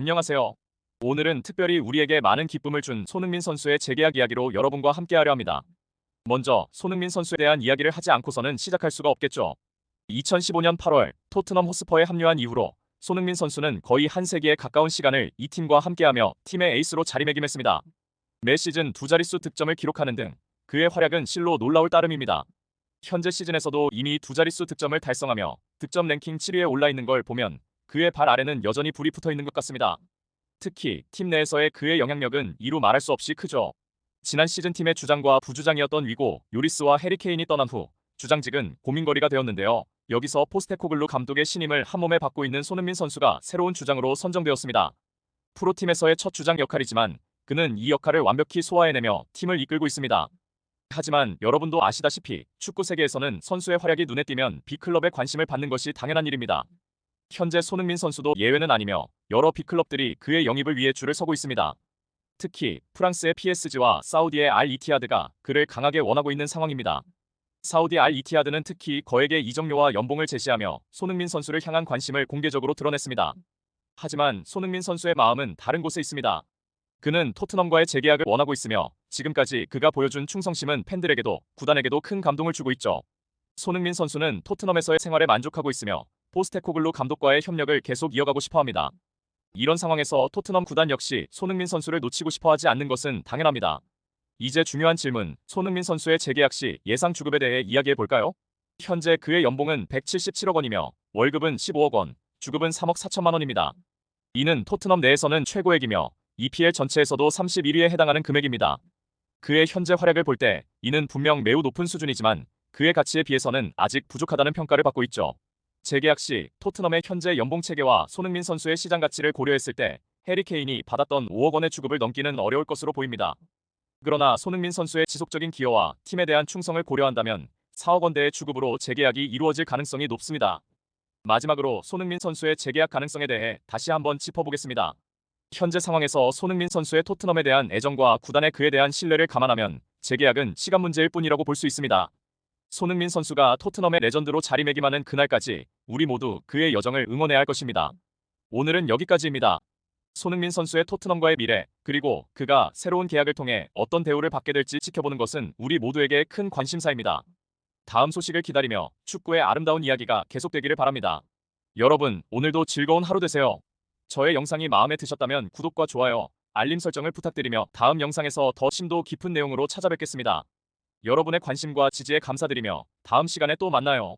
안녕하세요. 오늘은 특별히 우리에게 많은 기쁨을 준 손흥민 선수의 재계약 이야기로 여러분과 함께하려 합니다. 먼저 손흥민 선수에 대한 이야기를 하지 않고서는 시작할 수가 없겠죠. 2015년 8월 토트넘 호스퍼에 합류한 이후로 손흥민 선수는 거의 한 세기에 가까운 시간을 이 팀과 함께하며 팀의 에이스로 자리매김했습니다. 매 시즌 두 자릿수 득점을 기록하는 등 그의 활약은 실로 놀라울 따름입니다. 현재 시즌에서도 이미 두 자릿수 득점을 달성하며 득점 랭킹 7위에 올라 있는 걸 보면 그의 발 아래는 여전히 불이 붙어 있는 것 같습니다. 특히 팀 내에서의 그의 영향력은 이루 말할 수 없이 크죠. 지난 시즌 팀의 주장과 부주장이었던 위고 요리스와 해리케인이 떠난 후 주장직은 고민거리가 되었는데요. 여기서 포스테코글루 감독의 신임을 한몸에 받고 있는 손흥민 선수가 새로운 주장으로 선정되었습니다. 프로팀에서의 첫 주장 역할이지만 그는 이 역할을 완벽히 소화해내며 팀을 이끌고 있습니다. 하지만 여러분도 아시다시피 축구 세계에서는 선수의 활약이 눈에 띄면 B클럽의 관심을 받는 것이 당연한 일입니다. 현재 손흥민 선수도 예외는 아니며 여러 B클럽들이 그의 영입을 위해 줄을 서고 있습니다. 특히 프랑스의 PSG와 사우디의 알 이티하드가 그를 강하게 원하고 있는 상황입니다. 사우디 알 이티하드는 특히 거액의 이적료와 연봉을 제시하며 손흥민 선수를 향한 관심을 공개적으로 드러냈습니다. 하지만 손흥민 선수의 마음은 다른 곳에 있습니다. 그는 토트넘과의 재계약을 원하고 있으며 지금까지 그가 보여준 충성심은 팬들에게도 구단에게도 큰 감동을 주고 있죠. 손흥민 선수는 토트넘에서의 생활에 만족하고 있으며 포스테코글루 감독과의 협력을 계속 이어가고 싶어 합니다. 이런 상황에서 토트넘 구단 역시 손흥민 선수를 놓치고 싶어 하지 않는 것은 당연합니다. 이제 중요한 질문, 손흥민 선수의 재계약 시 예상 주급에 대해 이야기해 볼까요? 현재 그의 연봉은 177억 원이며 월급은 15억 원, 주급은 3억 4천만 원입니다. 이는 토트넘 내에서는 최고액이며 EPL 전체에서도 31위에 해당하는 금액입니다. 그의 현재 활약을 볼 때 이는 분명 매우 높은 수준이지만 그의 가치에 비해서는 아직 부족하다는 평가를 받고 있죠. 재계약 시 토트넘의 현재 연봉 체계와 손흥민 선수의 시장 가치를 고려했을 때 해리 케인이 받았던 5억 원의 주급을 넘기는 어려울 것으로 보입니다. 그러나 손흥민 선수의 지속적인 기여와 팀에 대한 충성을 고려한다면 4억 원대의 주급으로 재계약이 이루어질 가능성이 높습니다. 마지막으로 손흥민 선수의 재계약 가능성에 대해 다시 한번 짚어보겠습니다. 현재 상황에서 손흥민 선수의 토트넘에 대한 애정과 구단의 그에 대한 신뢰를 감안하면 재계약은 시간 문제일 뿐이라고 볼 수 있습니다. 손흥민 선수가 토트넘의 레전드로 자리매김하는 그날까지 우리 모두 그의 여정을 응원해야 할 것입니다. 오늘은 여기까지입니다. 손흥민 선수의 토트넘과의 미래, 그리고 그가 새로운 계약을 통해 어떤 대우를 받게 될지 지켜보는 것은 우리 모두에게 큰 관심사입니다. 다음 소식을 기다리며 축구의 아름다운 이야기가 계속되기를 바랍니다. 여러분, 오늘도 즐거운 하루 되세요. 저의 영상이 마음에 드셨다면 구독과 좋아요, 알림 설정을 부탁드리며 다음 영상에서 더 심도 깊은 내용으로 찾아뵙겠습니다. 여러분의 관심과 지지에 감사드리며 다음 시간에 또 만나요.